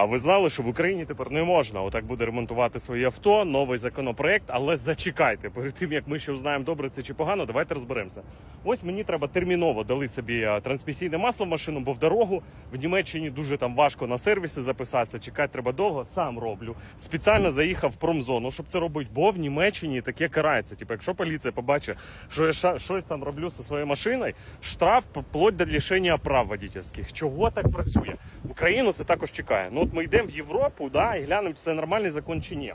А ви знали, що в Україні тепер не можна отак буде ремонтувати свої авто, новий законопроект, але зачекайте, перед тим як ми ще узнаємо, добре це чи погано, давайте розберемося. Ось мені треба терміново дали собі е, трансмісійне масло в машину, бо в дорогу в Німеччині дуже там важко на сервіси записатися, чекати треба довго. Сам роблю. Спеціально заїхав в промзону, щоб це робити, бо в Німеччині таке карається. Типу, якщо поліція побачить, що я щось там роблю зі своєю машиною, штраф вплоть до лишення прав водительських. Чого так працює? Україну це також чекає. Ну от ми йдемо в Європу, да, і глянемо, чи це нормальний закон чи ні.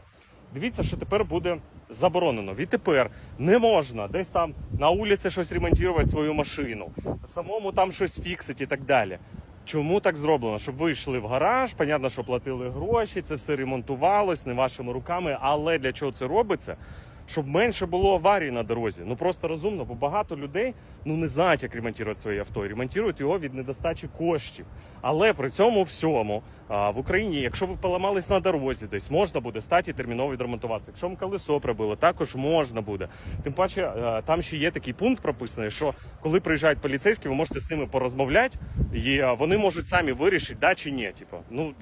Дивіться, що тепер буде заборонено. Відтепер не можна десь там на вулиці щось ремонтувати свою машину, самому там щось фіксити і так далі. Чому так зроблено? Щоб ви йшли в гараж, понятно, що платили гроші, це все ремонтувалось не вашими руками. Але для чого це робиться? Щоб менше було аварій на дорозі. Ну просто розумно, бо багато людей ну не знають, як ремонтувати своє авто. І Ремонтують його від недостачі коштів. Але при цьому всьому а, в Україні, якщо ви поламались на дорозі, десь можна буде стати терміново відремонтуватися. Якщо вам колесо прибило, також можна буде. Тим паче, е, там ще є такий пункт прописаний, що коли приїжджають поліцейські, ви можете з ними порозмовляти, і е, вони можуть самі вирішити, да чи ні. Типу, ну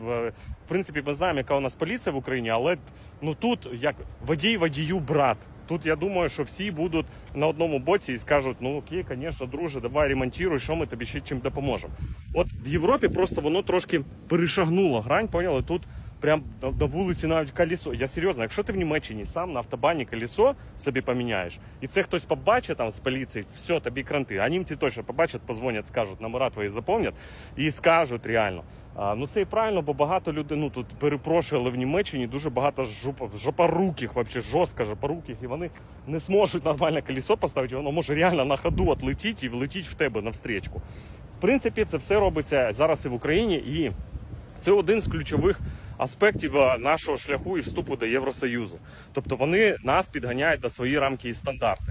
принципі, ми знаємо, яка у нас поліція в Україні, але ну тут як водій водію брат. Тут я думаю, що всі будуть на одному боці і скажуть: ну окей, звісно, друже, давай ремонтуй, що ми тобі ще чим допоможемо. От в Європі просто воно трошки перешагнуло грань, поняли? Тут прям на, вулиці навіть колесо. Я серйозно, якщо ти в Німеччині сам на автобані колесо собі поміняєш, і це хтось побачить там з поліції, все, тобі кранти. А німці точно побачать, позвонять, скажуть, номера твої заповнять і скажуть реально. А, ну це і правильно, бо багато людей, ну тут перепрошую, але в Німеччині дуже багато жопа, жопоруких, вообще жорстко жопоруких, і вони не зможуть нормально колесо поставити, воно може реально на ходу отлетіти і влетіти в тебе навстрічку. В принципі, це все робиться зараз і в Україні, і це один з ключових аспектів нашого шляху і вступу до Євросоюзу. Тобто вони нас підганяють до свої рамки і стандарти.